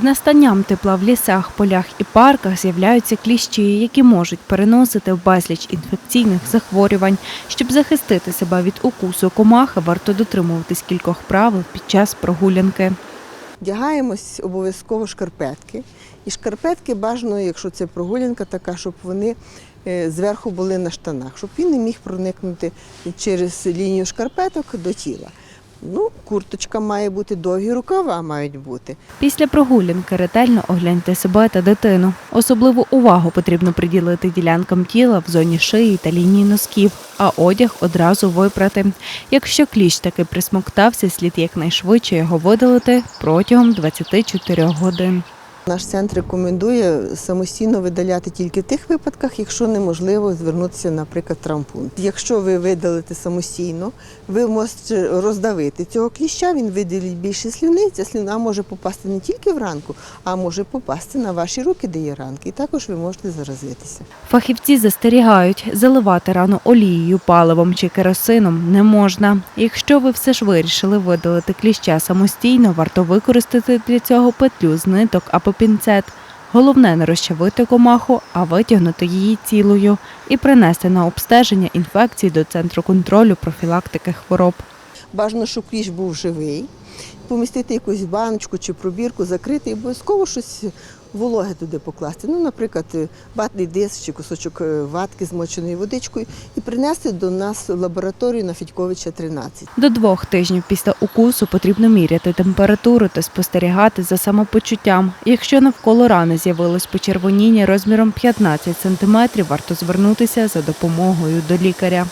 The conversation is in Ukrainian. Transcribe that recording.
З настанням тепла в лісах, полях і парках з'являються кліщі, які можуть переносити безліч інфекційних захворювань. Щоб захистити себе від укусу комахи, варто дотримуватись кількох правил під час прогулянки. Вдягаємось обов'язково шкарпетки. І шкарпетки бажано, якщо це прогулянка така, щоб вони е, зверху були на штанах, щоб він не міг проникнути через лінію шкарпеток до тіла. Ну, курточка має бути, довгі рукава мають бути. Після прогулянки ретельно огляньте себе та дитину. Особливу увагу потрібно приділити ділянкам тіла в зоні шиї та лінії носків, а одяг одразу випрати. Якщо кліщ таки присмоктався, слід якнайшвидше його видалити протягом 24 годин. Наш центр рекомендує самостійно видаляти тільки в тих випадках, якщо неможливо звернутися, наприклад, в травмпункт. Якщо ви видалите самостійно, ви можете роздавити цього кліща, він виділить більше слюни. Ця слюна може попасти не тільки вранку, а може попасти на ваші руки, де є ранки. І також ви можете заразитися. Фахівці застерігають, заливати рану олією, паливом чи керосином не можна. Якщо ви все ж вирішили видалити кліща самостійно, варто використати для цього петлю з ниток або пінцет. Головне не розчавити комаху, а витягнути її цілою і принести на обстеження інфекції до центру контролю профілактики хвороб. Бажано, щоб кліщ був живий, помістити якусь баночку чи пробірку, закрити і обов'язково щось вологе туди покласти. Ну, наприклад, ватний диск чи кусочок е, ватки змоченої водичкою, і принести до нас лабораторію на Федьковича 13. До двох тижнів після укусу потрібно міряти температуру та спостерігати за самопочуттям. Якщо навколо рани з'явилось почервоніння розміром 15 см, варто звернутися за допомогою до лікаря.